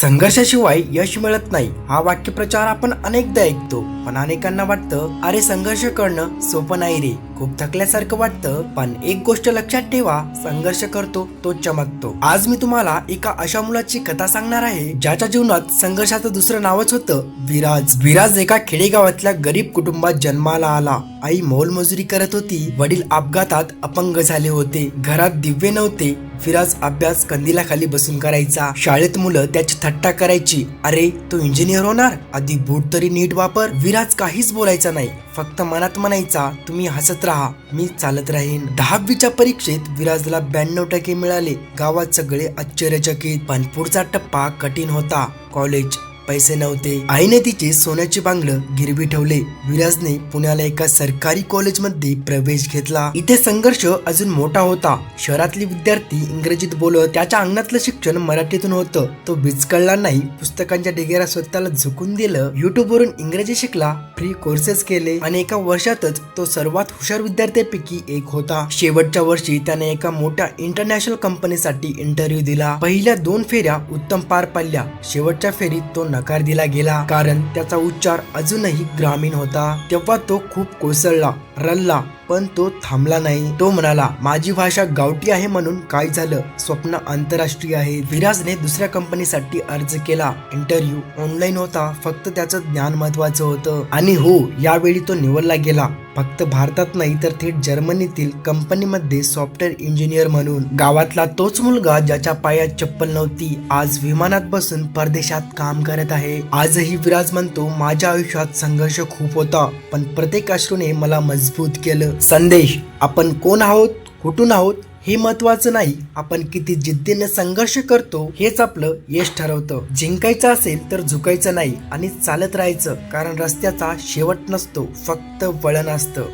संघर्षाशिवाय यश मिळत नाही हा वाक्यप्रचार आपण अनेकदा ऐकतो. पण अनेकांना वाटतं अरे संघर्ष करणं सोपं नाही रे. खूप थकल्यासारखं वाटतं पण एक गोष्ट लक्षात ठेवा संघर्ष करतो तो चमकतो. आज मी तुम्हाला एका अशा मुलाची कथा सांगणार आहे ज्याच्या जीवनात संघर्षाचं दुसरं नावच होतं विराज. विराज एका खेडेगावातल्या गरीब कुटुंबात जन्माला आला. आई मोलमजुरी करत होती वडील अपघातात अपंग झाले होते. घरात दिव्य नव्हते. फिराज अभ्यास कंदिलाखाली बसून करायचा. शाळेत मुलं त्याची थट्टा करायची. अरे तू इंजिनियर होणार? आधी बूट तरी नीट वापर. विराज काहीच बोलायचा नाही. फक्त मनात म्हणायचा तुम्ही हसत राहा मी चालत राहीन. दहावीच्या परीक्षेत विराजला ब्याण्णव टक्के मिळाले. गावात सगळे आश्चर्यचकित. पण पुढचा टप्पा कठीण होता. कॉलेज पैसे नव्हते. आईने तिचे सोन्याचे बांगलं गिरवी ठेवले. विराजने पुण्याला एका सरकारी कॉलेजमध्ये प्रवेश घेतला. इथे संघर्ष अजून मोठा होता. शहरातले विद्यार्थी इंग्रजीत बोलत त्याच्या अंगणातलं शिक्षण मराठीतून होतं. तो बिचकळला नाही पुस्तकांच्या ढिगेरा स्वतःला झुकून दिलं. युट्यूब वरून इंग्रजी शिकला फ्री कोर्सेस केले आणि एका वर्षातच तो सर्वात हुशार विद्यार्थ्यांपैकी एक होता. शेवटच्या वर्षी त्याने एका मोठ्या इंटरनॅशनल कंपनीसाठी इंटरव्ह्यू दिला. पहिल्या दोन फेऱ्या उत्तम पार पडल्या. शेवटच्या फेरीत तो नकार दिला गेला. कारण त्याचा उच्चार अजूनही ग्रामीण होता. तेव्हा तो खूप कोसळला रल्ला पण तो थांबला नाही. तो म्हणाला माझी भाषा गावठी आहे म्हणून काय झालं? स्वप्न आंतरराष्ट्रीय आहे. विराजने दुसऱ्या कंपनीसाठी अर्ज केला. इंटरव्ह्यू ऑनलाईन होता. फक्त त्याचं ज्ञान महत्वाचं होतं. आणि हो यावेळी तो निवडला गेला. फक्त भारतात नाही तर थेट जर्मनीतील कंपनीमध्ये सॉफ्टवेअर इंजिनियर म्हणून. गावातला तोच मुलगा ज्याच्या पायात चप्पल नव्हती आज विमानात बसून परदेशात काम करत आहे. आजही विराज म्हणतो माझ्या आयुष्यात संघर्ष खूप होता पण प्रत्येक अश्रूने मला मजबूत केलं. संदेश. आपण कोण आहोत कुठून आहोत हे महत्वाचं नाही. आपण किती जिद्दीने संघर्ष करतो हेच आपलं यश ठरवतं. जिंकायचं असेल तर झुकायचं नाही आणि चालत राहायचं कारण रस्त्याचा शेवट नसतो फक्त वळण असतं.